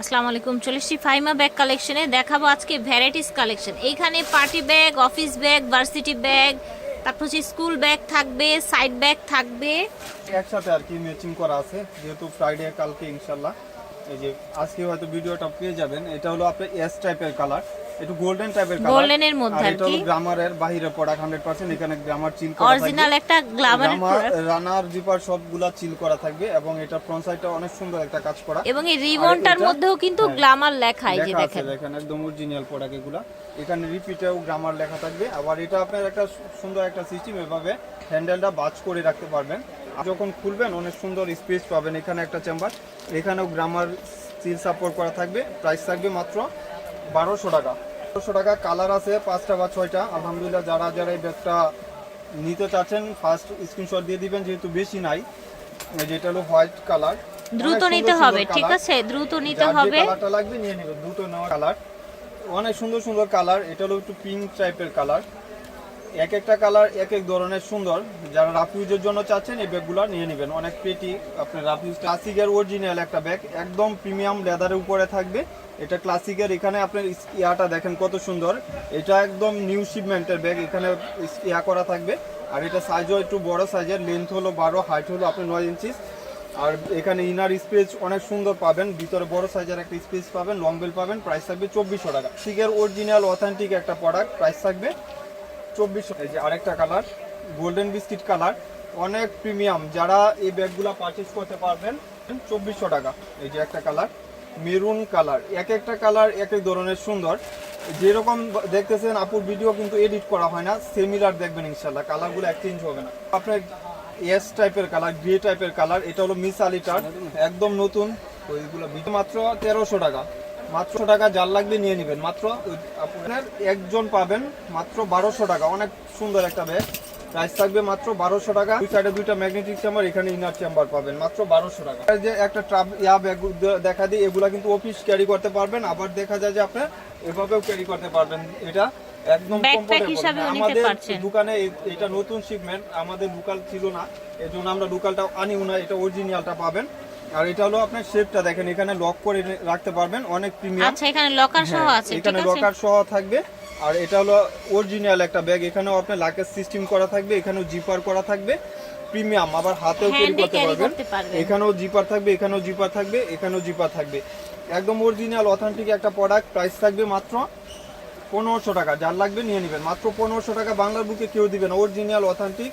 আসসালামু আলাইকুম চলেছি ফাইমা ব্যাগ কালেকশনে দেখাবো আজকে ভ্যারাইটিস কালেকশন এইখানে party bag office bag varsity bag তারপর হচ্ছে স্কুল ব্যাগ থাকবে সাইড ব্যাগ থাকবে। একসাথে আর কি ম্যাচিং করা আছে, যেহেতু ফ্রাইডে কালকে ইনশাল্লাহ। এই যে আজকে হয়তো ভিডিওটা পেয়ে যাবেন। এটা হলো আপনার এস টাইপের কালার একটু গোল্ডেন টাইপের কালারের মধ্যে আর কি। গ্রামারের বাহিরে প্রোডাক্ট 100% এখানে গ্রামার চিল করা অরিজিনাল একটা গ্লামার রানার জিপার সবগুলা চিল করা থাকবে এবং এটা ফ্রন্ট সাইডটা অনেক সুন্দর একটা কাজ করা। এবং এই রিবনটার মধ্যেও কিন্তু হ্যাঁ। গ্লামার লেখা এই যে দেখেন। দেখেন একদম অরিজিনাল প্রোডাক্ট এগুলা। এখানে রিপিটেও গ্রামার লেখা থাকবে। আবার এটা আপনার একটা সুন্দর একটা সিস্টেম এভাবে হ্যান্ডেলটা বাজ করে রাখতে পারবেন। যখন খুলবেন অনেক সুন্দর স্পেস পাবেন এখানে একটা চেম্বার এখানেও গ্রামার সিল সাপোর্ট করা থাকবে। প্রাইস থাকবে মাত্র বারোশো টাকা। বারোশো টাকা কালার আছে পাঁচটা বা ছয়টা। আলহামদুলিল্লাহ যারা যারা এই ব্যাগটা নিতে চাচ্ছেন ফার্স্ট স্ক্রিনশট দিয়ে দিবেন যেহেতু বেশি নাই যেটা হলো হোয়াইট কালার দ্রুত নিতে হবে ঠিক আছে? দ্রুত নিতে হবে। কালারটা লাগবে নিয়ে নেবেন দ্রুত নেওয়া কালার অনেক সুন্দর সুন্দর কালার এটা হলো একটু পিঙ্ক টাইপের কালার এক একটা কালার, এক এক ধরনের সুন্দর। যারা রাফ ইউজের জন্য চাচ্ছেন, এই ব্যাগগুলো নিয়ে নেবেন। অনেক পেটি আপনার রাফ ইউজ ক্লাসিকের অরিজিনাল একটা ব্যাগ একদম প্রিমিয়াম লেদারের উপরে থাকবে। এটা ক্লাসিকের এখানে আপনার ইয়াটা দেখেন কত সুন্দর। এটা একদম নিউ শিপমেন্টের ব্যাগ এখানে ইয়া করা থাকবে। আর এটা সাইজও একটু বড় সাইজের লেন্থ হলো বারো হাইট হলো আপনার নয় ইঞ্চিস আর এখানে ইনার স্পেস অনেক সুন্দর পাবেন। ভিতরে বড় সাইজের একটা স্পেস পাবেন লং বেল পাবেন। প্রাইস থাকবে চব্বিশশো টাকা। সিগের অরিজিনাল অথেন্টিক একটা প্রোডাক্ট প্রাইস থাকবে চব্বিশশো। এই যে আরেকটা কালার গোল্ডেন বিস্কিট কালার। অনেক প্রিমিয়াম যারা এই ব্যাগগুলো পারচেস করতে পারবেন, চব্বিশশো টাকা। এই যে একটা কালার, মেরুন কালার। এক একটা কালার এক ধরনের সুন্দর। যেরকম দেখতেছেন, আপুর ভিডিও কিন্তু এডিট করা হয় না সিমিলার দেখবেন ইনশাল্লাহ কালারগুলো এক্সচেঞ্জ হবে না। আপনার এস টাইপের কালার গ্রে টাইপের কালার, এটা হলো মিস আলিটার। একদম নতুন। ওইগুলো মাত্র তেরোশো টাকা। মাত্র টাকা যার লাগবে নিয়ে নেবেন। মাত্র আপনার একজন পাবেন মাত্র বারোশো টাকা। অনেক সুন্দর একটা ব্যাগ। প্রাইস থাকবে মাত্র বারোশো টাকা। দুই সাইডে দুইটা ম্যাগনেটিক চেম্বার এখানে ইনার চেম্বার পাবেন। মাত্র বারোশো টাকা। যে একটা ট্রাপ ইয়া ব্যাগ দেখা দিই এগুলা কিন্তু অফিস ক্যারি করতে পারবেন। আবার দেখা যায় যে আপনি এভাবেও ক্যারি করতে পারবেন। এটা একদম আমাদের দোকানে এটা নতুন শিপমেন্ট আমাদের লোকাল ছিল না। এই জন্য আমরা লোকালটা আনিও না। এটা অরিজিনালটা পাবেন। আর এটা হলো আপনার শেপটা দেখেন এখানে লক করে রাখতে পারবেন অনেক প্রিমিয়াম আচ্ছা এখানে লকার সহ হ্যাঁ, আছে এখানে লকার সহ থাকবে। আর এটা হলো অরিজিনাল একটা ব্যাগ এখানেও আপনার লাকেজ সিস্টেম করা থাকবে এখানেও জিপার করা থাকবে প্রিমিয়াম আবার হাতেও ক্যারি করতে পারবেন। করতে পারবেন। এখানেও জিপার থাকবে এখানেও জিপার থাকবে এখানেও জিপার থাকবে। একদম অরিজিনাল অথেন্টিক একটা প্রোডাক্ট প্রাইস থাকবে মাত্র পনেরোশো টাকা। যার লাগবে নিয়ে নেবেন। মাত্র পনেরোশো টাকা বাংলার বুকে কেউ দিবেন অরিজিনাল অথেন্টিক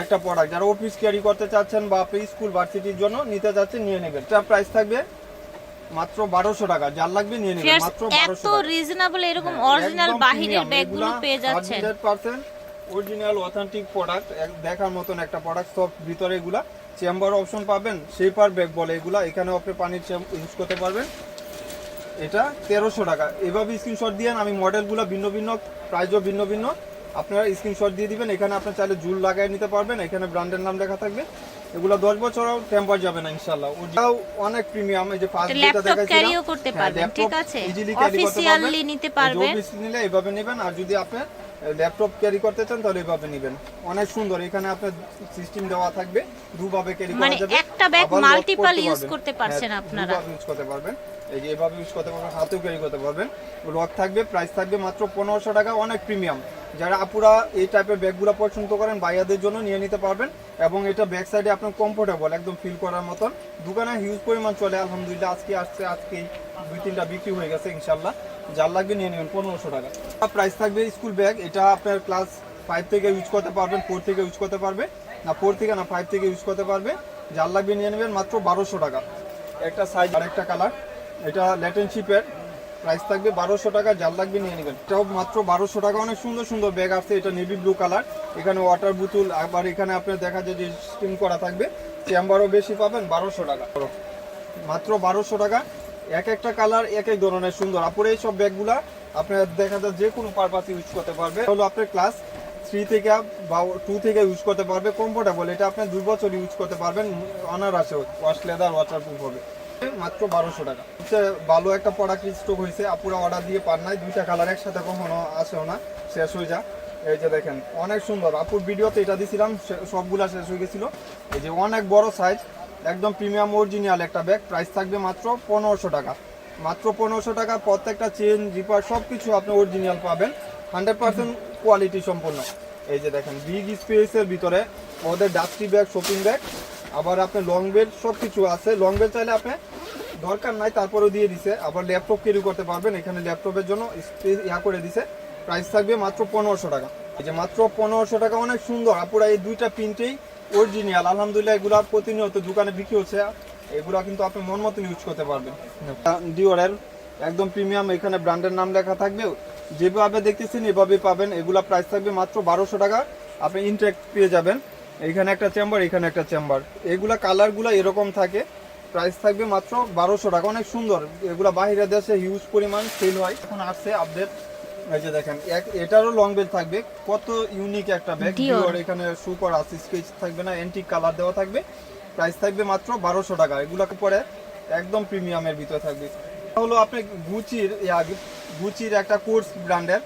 একটা প্রোডাক্ট যারা অফিস ক্যারি করতে চাচ্ছেন বা আপনি স্কুল ভার্সিটির জন্য নিতে চাচ্ছেন নিয়ে নেবেন। এটা প্রাইস থাকবে মাত্র বারোশো টাকা। যার লাগবে নিয়ে নেবেন মাত্র এত বারোশো রিজনেবল এরকম অরিজিনাল বাহিরের ব্যাগগুলো পেয়ে যাচ্ছেন। 100% অরিজিনাল অথেন্টিক প্রোডাক্ট দেখার মতন একটা প্রোডাক্ট সব ভিতরে এগুলা। চেম্বার অপশন পাবেন শেপার ব্যাগ বলে এগুলা। এখানে আপনি পানির ইউজ করতে পারবেন। এটা তেরোশো টাকা। এভাবে স্ক্রিনশট দিয়ে আমি মডেলগুলো ভিন্ন ভিন্ন প্রাইজও ভিন্ন ভিন্ন। আপনারা স্ক্রিনশট দিয়ে দিবেন এখানে আপনি চাইলে জুল লাগাই নিতে পারবেন এখানে ব্র্যান্ডের নাম লেখা থাকবে। এগুলো দশ বছরও টেম্পার যাবে না ইনশাল্লাহ ওটাও অনেক প্রিমিয়াম এই যে ফার্স্ট এটা laptop carry-ও করতে পারবেন, ঠিক আছে? Officially নিতে পারবেন। অফিস নিলে এভাবে নেবেন আর যদি আপনি ল্যাপটপ ক্যারি করতে চান তাহলে এভাবে নেবেন। অনেক সুন্দর এখানে আপনার সিস্টেম দেওয়া থাকবে দুভাবে ক্যারি করা মানে যাবে। একটা ব্যাগ lock multiple করতে পারছেন হ্যাঁ, আপনারা। ইউজ করতে পারবেন। এই যে এভাবে ইউজ করতে পারবেন হাতেও ক্যারি করতে পারবেন। লক থাকবে প্রাইস থাকবে মাত্র পনেরোশো টাকা অনেক প্রিমিয়াম যারা আপুরা এই টাইপের ব্যাগগুলো পছন্দ করেন বাইয়াদের জন্য নিয়ে নিতে পারবেন। এবং এটা ব্যাক সাইডে আপনার কমফোর্টেবল একদম ফিল করার মতন। দোকানে হিউজ পরিমাণ চলে আলহামদুলিল্লাহ আজকে আসছে আজকেই দুই তিনটা বিক্রি হয়ে গেছে ইনশাল্লাহ যার লাগবে নিয়ে নেবেন পনেরোশো টাকা। প্রাইস থাকবে স্কুল ব্যাগ এটা আপনার ক্লাস ফাইভ থেকে ইউজ করতে পারবেন ফোর থেকে ইউজ করতে পারবে। না ফোর থেকে না ফাইভ থেকে ইউজ করতে পারবে। যার লাগবে নিয়ে নেবেন মাত্র বারোশো টাকা। একটা সাইজ আর একটা কালার এটা ল্যাটেনশিপের প্রাইস থাকবে বারোশো টাকা যার লাগবে নিয়ে নেবেন। এটাও মাত্র বারোশো টাকা। অনেক সুন্দর সুন্দর ব্যাগ আছে এটা নেভি ব্লু কালার এখানে ওয়াটার বোতল আবার এখানে আপনার দেখা যায় যে স্টিম করা থাকবে। চেম্বারও বেশি পাবেন, বারোশো টাকা। মাত্র বারোশো টাকা। এক একটা কালার এক এক ধরনের সুন্দর। আপনার এই সব ব্যাগগুলা আপনার দেখা যায় যে কোনো পারপাসে ইউজ করতে পারবে। হলো আপনার ক্লাস থ্রি থেকে বা টু থেকে ইউজ করতে পারবে কমফোর্টেবল এটা আপনি দুই বছর ইউজ করতে পারবেন অনার আছে ওয়াশ লেদার ওয়াটার প্রুফ হবে। মাত্র বারোশো টাকা। হচ্ছে ভালো একটা প্রোডাক্ট স্টক হয়েছে। আপুরা অর্ডার দিয়ে পান নাই, দুইটা কালার একসাথে কখনো আসেও না, শেষ হয়ে যা এই যে দেখেন, অনেক সুন্দর। আপুর ভিডিওতে এটা দিছিলাম, সে- সবগুলা শেষ হয়ে গেছিল। এই যে অনেক বড় সাইজ একদম প্রিমিয়াম অরিজিনাল একটা ব্যাগ প্রাইস থাকবে মাত্র পনেরোশো টাকা। মাত্র পনেরোশো টাকা প্রত্যেকটা চেন জিপার সব কিছু আপনি অরিজিনাল পাবেন। হান্ড্রেড পার্সেন্ট কোয়ালিটি সম্পন্ন। এই যে দেখেন বিগ স্পেসের ভিতরে ওদের ডাস্টি ব্যাগ শপিং ব্যাগ আবার আপনি লং বেল সব কিছু আছে। লং বেল চাইলে আপনি দরকার নাই, তারপরেও দিয়ে দিছে। আবার ল্যাপটপ ক্যারি করতে পারবেন, এখানে ল্যাপটপের জন্য ইয়া করে দিছে। প্রাইস থাকবে মাত্র পনেরোশো টাকা। এই যে মাত্র পনেরোশো টাকা, অনেক সুন্দর। আপুরা এই দুইটা প্রিন্টেই অরিজিনাল আলহামদুলিল্লাহ, এগুলা প্রতিনিয়ত দোকানে বিক্রি হচ্ছে। এগুলা কিন্তু আপনি মন মতন ইউজ করতে পারবেন। ডিওরের একদম প্রিমিয়াম এখানে ব্র্যান্ডের নাম লেখা থাকবে। যেভাবে দেখতেছেন এভাবে পাবেন। এগুলা প্রাইস থাকবে মাত্র বারোশো টাকা। আপনি ইনটেক পেয়ে যাবেন। এখানে একটা চেম্বার এখানে একটা চেম্বার এগুলা কালারগুলো এরকম থাকে। প্রাইস থাকবে মাত্র বারোশো টাকা। অনেক সুন্দর। এগুলা বাইরে দেশে হিউজ পরিমাণ সেল হয়। এখন আসছে আপডেট এই যে দেখেন এক এটারও লং বেল থাকবে। কত ইউনিক একটা ব্যাগ। ডিওর এখানে সুপার আছে স্কেচ থাকবে না অ্যান্টিক কালার দেওয়া থাকবে। প্রাইস থাকবে মাত্র বারোশো টাকা। এগুলোকে পরে একদম প্রিমিয়ামের ভিতরে থাকবে। হলো আপনি গুচির গুচির একটা কোর্স ব্র্যান্ডের।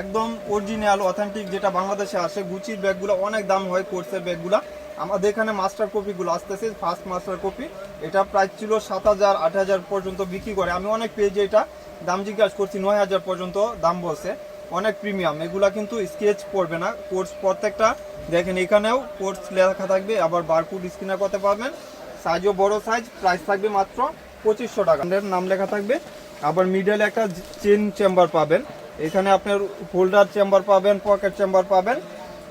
একদম অরিজিনাল অথেন্টিক যেটা বাংলাদেশে আসে, গুচির ব্যাগগুলো অনেক দাম হয় কোর্সের ব্যাগগুলো। আমাদের এখানে মাস্টার কপিগুলো আসতেছে ফার্স্ট মাস্টার কপি এটা প্রাইস ছিল সাত হাজার, আট হাজার পর্যন্ত বিক্রি করে। আমি অনেক পেয়েছি এটা দাম জিজ্ঞাসা করছি, নয় হাজার পর্যন্ত দাম বলছে। অনেক প্রিমিয়াম এগুলা কিন্তু স্কেচ পড়বে না। কোর্স প্রত্যেকটা, দেখেন এখানেও কোর্স লেখা থাকবে, আবার বারকুড স্ক্রিনার করতে পারবেন সাইজও বড় সাইজ প্রাইস থাকবে মাত্র পঁচিশশো টাকা। নাম লেখা থাকবে। আবার মিডলে একটা চেন চেম্বার পাবেন। এখানে আপনার হোল্ডার চেম্বার পাবেন পকেট চেম্বার পাবেন।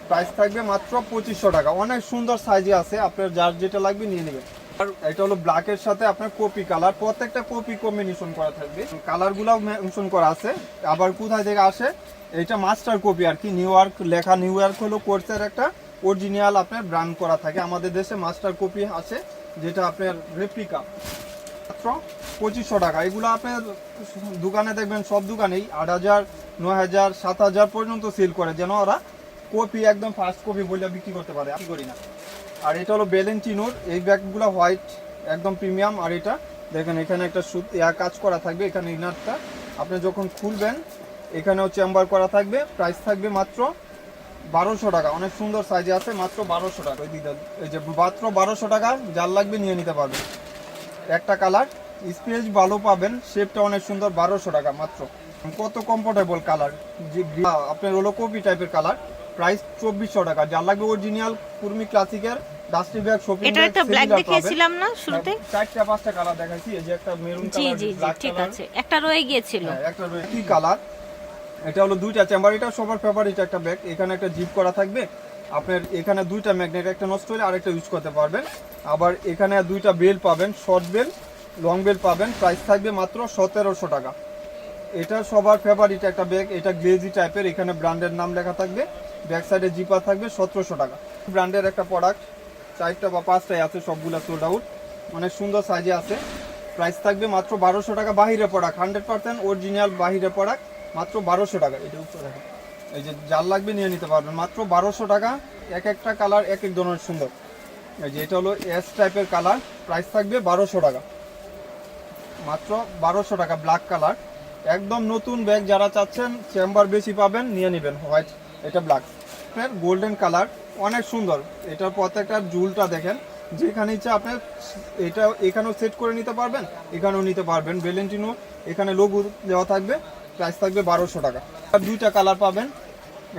প্রাইস থাকবে মাত্র পঁচিশশো টাকা। অনেক সুন্দর সাইজে আছে। আপনার যার যেটা লাগবে নিয়ে নেবেন। আর এটা হলো ব্ল্যাকের সাথে আপনার কপি কালার প্রত্যেকটা কপি কম্বিনেশন করা থাকবে। কালারগুলোও মেনশন করা আছে। আবার কোথায় থেকে আসে? এটা মাস্টার কপি আর কি। নিউ ইয়র্ক লেখা। নিউ ইয়র্ক হলো কোর্সের একটা অরিজিনাল আপনার ব্র্যান্ড করা থাকে। আমাদের দেশে মাস্টার কপি আছে যেটা আপনার রেপ্লিকা মাত্র পঁচিশশো টাকা। এগুলো আপনার দোকানে দেখবেন, সব দোকানেই আট হাজার, নয় হাজার, সাত হাজার পর্যন্ত সেল করে, যেন ওরা কপি একদম ফার্স্ট কপি বলে বিক্রি করতে পারে। আমি করি না। আর এটা হলো বেলেন্টিনোর এই ব্যাগগুলো হোয়াইট একদম প্রিমিয়াম আর এটা দেখেন, এখানে একটা কাজ করা থাকবে, এখানে ইনারটা আপনি যখন খুলবেন এখানেও চেম্বার করা থাকবে প্রাইস থাকবে মাত্র বারোশো টাকা। অনেক সুন্দর সাইজে আছে, মাত্র বারোশো টাকা। এই যে, মাত্র বারোশো টাকা, যার লাগবে নিয়ে নিতে পারবে একটা কালার স্পেস ভালো পাবেন শেপটা অনেক সুন্দর বারোশো টাকা মাত্র। কত কমফোর্টেবল কালার? যে আপনার হলো কপি টাইপের কালার প্রাইস চব্বিশশো টাকা। যার লাগবে অরিজিনাল কুর্মি ক্লাসিকের ডাস্টি ব্যাগ শপিং এটার একটা ব্ল্যাক দেখিয়েছিলাম না শুরুতে? চারটা পাঁচটা কালার দেখাইছি এই যে একটা মেরুন কালার জি জি ঠিক আছে। একটা রয়ে গিয়েছিল। হ্যাঁ, একটা রয়েছে কি কালার? এটা হলো দুইটা চেম্বার এটা সবার ফেভারিট একটা ব্যাগ এখানে একটা জিপ করা থাকবে। আপনার এখানে দুইটা ম্যাগনেট একটা নষ্ট হলে আরেকটা ইউজ করতে পারবেন। আবার এখানে দুইটা বেল পাবেন শর্ট বেল লং বেল পাবেন। প্রাইস থাকবে মাত্র সতেরোশো টাকা। এটা সবার ফেভারিট একটা ব্যাগ এটা গ্লেজি টাইপের এখানে ব্র্যান্ডের নাম লেখা থাকবে। ব্যাক সাইডে জিপার থাকবে সতেরোশো টাকা। ব্র্যান্ডের একটা প্রোডাক্ট চারটা বা পাঁচটাই আছে, সবগুলো সোল্ড আউট অনেক সুন্দর সাইজে আছে। প্রাইস থাকবে মাত্র বারোশো টাকা বাহিরে প্রোডাক্ট হান্ড্রেড পার্সেন্ট অরিজিনাল বাহিরে প্রোডাক্ট মাত্র বারোশো টাকা। এটা উপরে রাখো। এই যে, যার লাগবে নিয়ে নিতে পারবেন। মাত্র বারোশো টাকা, এক একটা কালার এক এক ধরনের সুন্দর। এই যে এটা হলো এস টাইপের কালার প্রাইস থাকবে বারোশো টাকা। মাত্র বারোশো টাকা ব্ল্যাক কালার একদম নতুন ব্যাগ যারা চাচ্ছেন চেম্বার বেশি পাবেন, নিয়ে নেবেন হোয়াইট এটা ব্ল্যাক আপনার গোল্ডেন কালার অনেক সুন্দর। এটার প্রত্যেকটা জুলটা দেখেন, যেখানে ইচ্ছা আপনার এটা এখানেও সেট করে নিতে পারবেন, এখানেও নিতে পারবেন। ভ্যালেন্টিনো এখানে লোগো দেওয়া থাকবে প্রাইস থাকবে বারোশো টাকা। আর দুইটা কালার পাবেন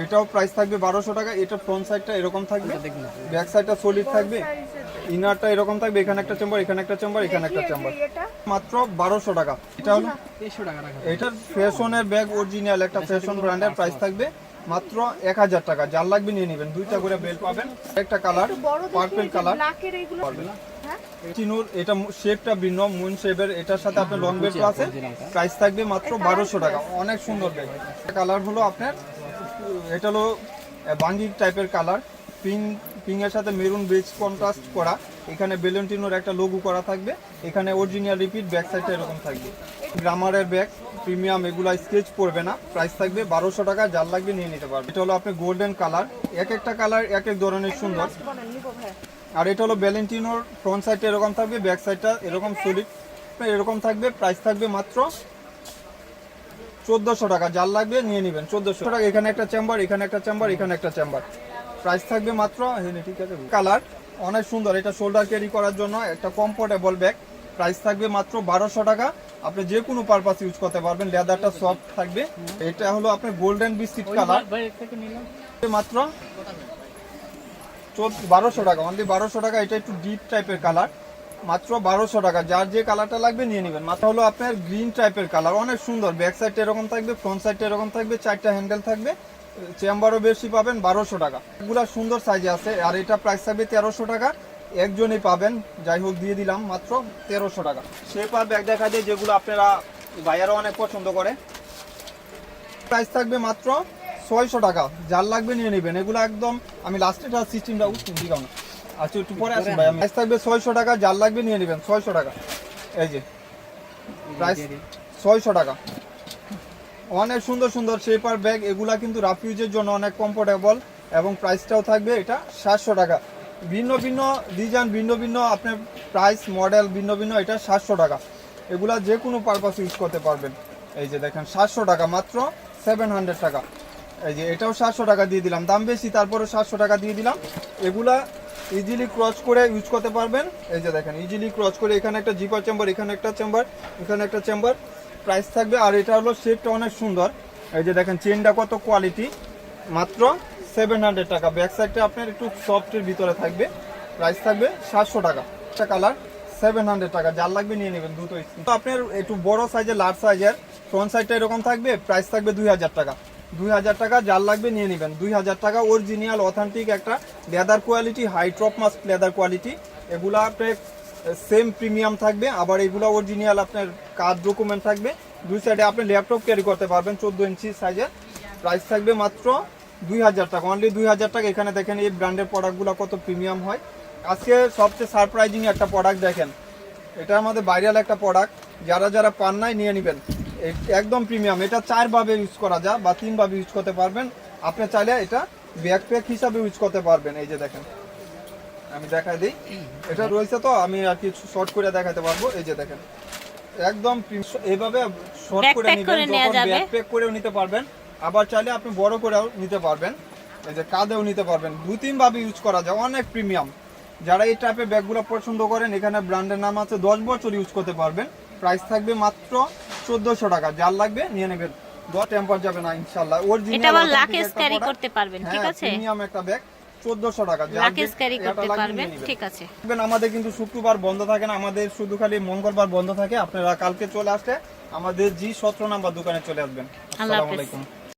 এটাও প্রাইস থাকবে বারোশো টাকা এটা ফ্রন্ট সাইডটা এরকম থাকবে ব্যাক সাইডটা সলিড থাকবে ইনারটা এরকম থাকবে এখানে একটা চেম্বার এখানে একটা চেম্বার এখানে একটা চেম্বার মাত্র বারোশো টাকা। এটা হলো এটার ফ্যাশনের ব্যাগ অরিজিনাল একটা ফ্যাশন ব্র্যান্ডের প্রাইস থাকবে মাত্র এক হাজার টাকা। যার লাগবে নিয়ে নেবেন। দুইটা করে বেল পাবেন একটা কালার পার্পেল কালার চিনুর এটা শেপটা ভিন্ন মুন শেপের এটার সাথে আপনার লং বেল্ট আছে। প্রাইস থাকবে মাত্র বারোশো টাকা। অনেক সুন্দর ব্যাগ কালার হলো আপনার এটা হলো বাঙ্গি টাইপের কালার পিঙ্ক পিঙ্কের সাথে মেরুন বেজ কন্ট্রাস্ট করা। এখানে বেলেন্টিনোর একটা লোগো করা থাকবে। এখানে অরিজিনাল রিপিট ব্যাক সাইডটা এরকম থাকবে। গ্রামারের ব্যাগ প্রিমিয়াম এগুলা স্কেচ পড়বে না। প্রাইস থাকবে বারোশো টাকা, যার লাগবে নিয়ে নিতে পারবে। এটা হলো আপনি গোল্ডেন কালার এক একটা কালার এক এক ধরনের সুন্দর। আর এটা হলো ভ্যালেন্টিনোর ফ্রন্ট সাইডটা এরকম থাকবে ব্যাক সাইডটা এরকম সলিড এরকম থাকবে প্রাইস থাকবে মাত্র চোদ্দোশো টাকা যার লাগবে নিয়ে নেবেন। চোদ্দোশো টাকা এখানে একটা চেম্বার এখানে একটা চেম্বার এখানে একটা চেম্বার প্রাইস থাকবে মাত্র ঠিক আছে কালার অনেক সুন্দর। এটা শোল্ডার ক্যারি করার জন্য একটা কমফোর্টেবল ব্যাগ প্রাইস থাকবে মাত্র বারোশো টাকা। আপনি যে কোনো পারপাস ইউজ করতে পারবেন। লেদারটা সফট থাকবে। এটা হলো আপনার গোল্ডেন বিস্কিট কালার মাত্র বারোশো টাকা। অনলি বারোশো টাকা। এটা একটু ডিপ টাইপের কালার মাত্র বারোশো টাকা। যার যে কালারটা লাগবে নিয়ে নেবেন। মাত্র হলো আপনার গ্রিন টাইপের কালার। অনেক সুন্দর। ব্যাক সাইডটা এরকম থাকবে ফ্রন্ট সাইডটা এরকম থাকবে, চারটা হ্যান্ডেল থাকবে। চেম্বারও বেশি পাবেন বারোশো টাকা। এগুলা সুন্দর সাইজে আছে। আর এটা প্রাইস থাকবে তেরোশো টাকা। একজনই পাবেন। যাই হোক, দিয়ে দিলাম মাত্র তেরোশো টাকা। শেপার ব্যাগ দেখা যায়, যেগুলো আপনারা ভাইয়ারা অনেক পছন্দ করে। প্রাইস থাকবে মাত্র ছয়শো টাকা। যার লাগবে নিয়ে নেবেন। এগুলো একদম, আমি লাস্টে সিস্টেমটা দিলাম না। আচ্ছা একটু পরে আসুন ভাই প্রাইস থাকবে ছয়শো টাকা যার লাগবে নিয়ে নেবেন ছয়শো টাকা। এই যে প্রাইস ছয়শো টাকা। অনেক সুন্দর সুন্দর শেপার ব্যাগ এগুলা কিন্তু রাফিউজের জন্য অনেক কমফোর্টেবল এবং প্রাইসটাও থাকবে এটা সাতশো টাকা। ভিন্ন ভিন্ন ডিজাইন ভিন্ন ভিন্ন আপনার প্রাইস মডেল ভিন্ন ভিন্ন এটা সাতশো টাকা। এগুলা যে কোনো পারপাস ইউজ করতে পারবেন। এই যে দেখেন সাতশো টাকা মাত্র সেভেন হান্ড্রেড টাকা। এই যে এটাও সাতশো টাকা দিয়ে দিলাম। দাম বেশি তারপরে সাতশো টাকা দিয়ে দিলাম। এগুলা ইজিলি ক্রস করে ইউজ করতে পারবেন। এই যে দেখেন ইজিলি ক্রস করে এখানে একটা জিপার চেম্বার এখানে একটা চেম্বার এখানে একটা চেম্বার প্রাইস থাকবে, আর এটা হলো শেপটা অনেক সুন্দর। এই যে দেখেন চেনটা কত কোয়ালিটি মাত্র সেভেন হান্ড্রেড টাকা। ব্যাক সাইডটা আপনার একটু সফটের ভিতরে থাকবে। প্রাইস থাকবে সাতশো টাকা। একটা কালার সেভেন হান্ড্রেড টাকা। যার লাগবে নিয়ে নেবেন দুটো আপনার একটু বড় সাইজের লার্জ সাইজের ফ্রন্ট সাইডটা এরকম থাকবে প্রাইস থাকবে দুই হাজার টাকা। দুই হাজার টাকা যার লাগবে নিয়ে নেবেন। দুই হাজার টাকা অরিজিনাল অথেন্টিক একটা লেদার কোয়ালিটি হাই টপ মাস্ক লেদার কোয়ালিটি এগুলো আপনার সেম প্রিমিয়াম থাকবে, আবার এগুলো অরিজিনাল আপনার কার্ড ডকুমেন্ট থাকবে। দুই সাইডে আপনি ল্যাপটপ ক্যারি করতে পারবেন, চোদ্দ ইঞ্চি সাইজের প্রাইস থাকবে মাত্র দুই হাজার টাকা। অনলি দুই হাজার টাকা। এখানে দেখেন এই ব্র্যান্ডের প্রোডাক্টগুলো কত প্রিমিয়াম হয়। আজকে সবচেয়ে সারপ্রাইজিং একটা প্রোডাক্ট দেখেন। এটা আমাদের ভাইরাল একটা প্রোডাক্ট যারা যারা পান নাই, নিয়ে নেবেন। একদম প্রিমিয়াম। এটা চারভাবে ইউজ করা যায় বা তিনভাবে ইউজ করতে পারবেন। আপনি চাইলে এটা ব্যাকপ্যাক হিসাবে ইউজ করতে পারবেন। এই যে দেখেন। আমি দেখাই দিই। এটা রয়েছে তো আমি আর কি শর্ট করে দেখাতে পারব। এই যে দেখেন। একদম এইভাবে শর্ট করে নেবেন ব্যাকপ্যাক করেও নিতে পারবেন। আবার চাইলে আপনি বড় করেও নিতে পারবেন। এই যে কাঁধেও নিতে পারবেন। দু তিন ভাবে ইউজ করা যায়। অনেক প্রিমিয়াম যারা এই টাইপের ব্যাগগুলো পছন্দ করেন এখানে ব্র্যান্ডের নাম আছে দশ বছর ইউজ করতে পারবেন। প্রাইস থাকবে মাত্র চোদ্দশো টাকা যার লাগবে নিয়ে নেবেন টেম্পার যাবে না ইনশাল্লাহ। এটা আবার লাকেজ ক্যারি করতে পারবেন ঠিক আছে? প্রিমিয়াম একটা ব্যাগ 1400 টাকা লাকেজ ক্যারি করতে পারবেন ঠিক আছে। আমাদের কিন্তু শুক্রবার বন্ধ থাকে না আমাদের শুধু খালি মঙ্গলবার বন্ধ থাকে আপনারা কালকে চলে আসলে আমাদের জি সতেরো নাম্বার দোকানে চলে আসবেন। আসসালামু আলাইকুম।